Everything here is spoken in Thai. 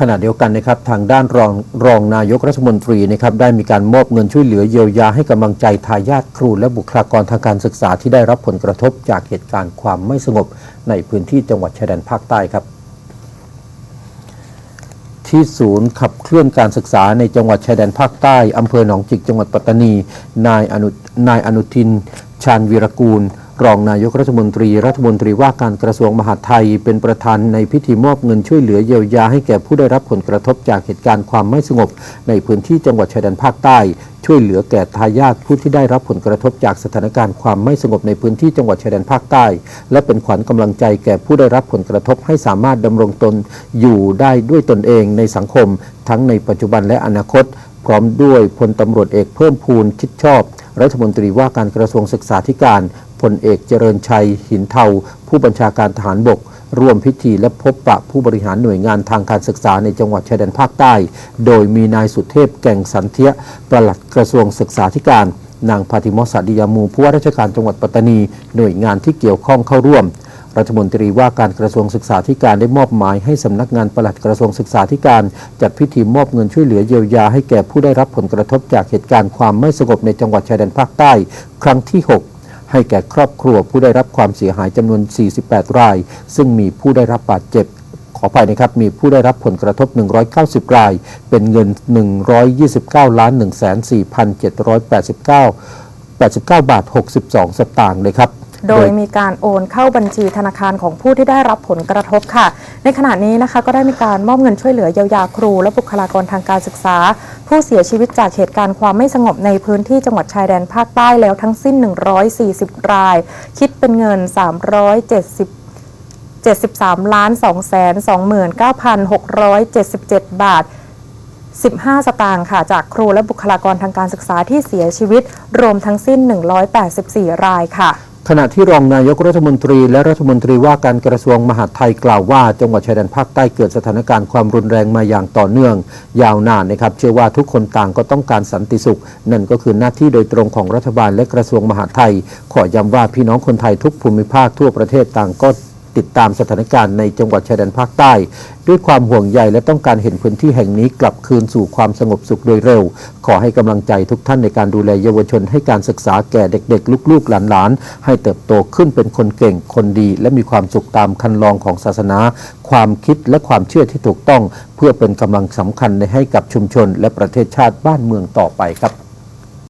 ขณะเดียวกันนะครับทางด้านรองรองนายกรัฐมนตรีนะครับได้มีการมอบเงินช่วยเหลือเยียวยาให้กำลังใจทายาทครูและบุคลากรทางการศึกษาที่ได้รับผลกระทบจากเหตุการณ์ความไม่สงบในพื้นที่จังหวัดชายแดนภาคใต้ครับที่ศูนย์ขับเคลื่อนการศึกษาในจังหวัดชายแดนภาคใต้อำเภอหนองจิกจังหวัดปัตตานี นายอนุนายอนุทิน ชาญวีรกูล รองนายกรัฐมนตรีรัฐมนตรีว่าการกระทรวงมหาดไทย เป็นประธานในพิธีมอบเงินช่วยเหลือเยียวยาให้แก่ผู้ได้รับผลกระทบจากเหตุการณ์ความไม่สงบ ในพื้นที่จังหวัดชายแดนภาคใต้ ช่วยเหลือแก่ทายาทผู้ที่ได้รับผลกระทบจากสถานการณ์ความไม่สงบในพื้นที่จังหวัดชายแดนภาคใต้ และเป็นขวัญกำลังใจแก่ผู้ได้รับผลกระทบให้สามารถดำรงตนอยู่ได้ด้วยตนเองในสังคม ทั้งในปัจจุบันและอนาคต พร้อมด้วยพลตำรวจเอกเพิ่มพูนชิดชอบรัฐมนตรีว่าการกระทรวงศึกษาธิการ พลเอกเจริญชัย หินเทา ผู้บัญชาการทหารบก ร่วมพิธีและพบปะผู้บริหารหน่วยงานทางการศึกษาในจังหวัดชายแดนภาคใต้ โดยมีนายสุเทพแก่งสันเทียประหลัดกระทรวงศึกษาธิการ นางพาติมอสสดิยามูผู้ว่าราชการจังหวัดปัตตานี หน่วยงานที่เกี่ยวข้องเข้าร่วมรัฐมนตรีว่าการกระทรวงศึกษาธิการได้มอบหมายให้สำนักงานปลัดกระทรวงศึกษาธิการจัดพิธีมอบเงินช่วยเหลือเยียวยาให้แก่ผู้ได้รับผลกระทบจากเหตุการณ์ความไม่สงบในจังหวัดชายแดนภาคใต้ ครั้งที่ 6 ให้แก่ครอบครัวผู้ได้รับความเสียหายจำนวน 48 ราย ซึ่งมีผู้ได้รับบาดเจ็บขออภัยนะครับมีผู้ได้รับผลกระทบ 190 ราย เป็นเงิน 129 ล้าน 1,4789 89 บาท 62 สตางค์เลยครับ โดยมีการโอนเข้าบัญชีธนาคารของผู้ที่ได้รับผลกระทบค่ะ ในขณะนี้นะคะก็ได้มีการมอบเงินช่วยเหลือเยียวยาครู และบุคลากรทางการศึกษา ผู้เสียชีวิตจากเหตุการณ์ความไม่สงบในพื้นที่จังหวัดชายแดนภาคใต้แล้วทั้งสิ้น 140 ราย คิดเป็นเงิน 370 73ล้าน2แสน29,677 บาท 15 สตางค์ค่ะ จากครูและบุคลากรทางการศึกษาที่เสียชีวิต รวมทั้งสิ้น 184 รายค่ะ ขณะที่รองนายกรัฐมนตรีและรัฐมนตรีว่าการกระทรวงมหาดไทยกล่าวว่า จังหวัดชายแดนภาคใต้เกิดสถานการณ์ความรุนแรงมาอย่างต่อเนื่อง ยาวนานนะครับ เชื่อว่าทุกคนต่างก็ต้องการสันติสุข นั่นก็คือหน้าที่โดยตรงของรัฐบาลและกระทรวงมหาดไทย ขอย้ำว่าพี่น้องคนไทยทุกภูมิภาคทั่วประเทศต่างก็ ติดตามสถานการณ์ในจังหวัดชายแดนภาคใต้ ด้วยความห่วงใยและต้องการเห็นพื้นที่แห่งนี้กลับคืนสู่ความสงบสุขโดยเร็ว ขอให้กำลังใจทุกท่านในการดูแลเยาวชน ให้การศึกษาแก่เด็กๆ ลูกๆหลานๆ ให้เติบโตขึ้นเป็นคนเก่งคนดี และมีความสุขตามคันลองของศาสนา ความคิดและความเชื่อที่ถูกต้อง เพื่อเป็นกำลังสำคัญในให้กับชุมชน และประเทศชาติบ้านเมืองต่อไปครับ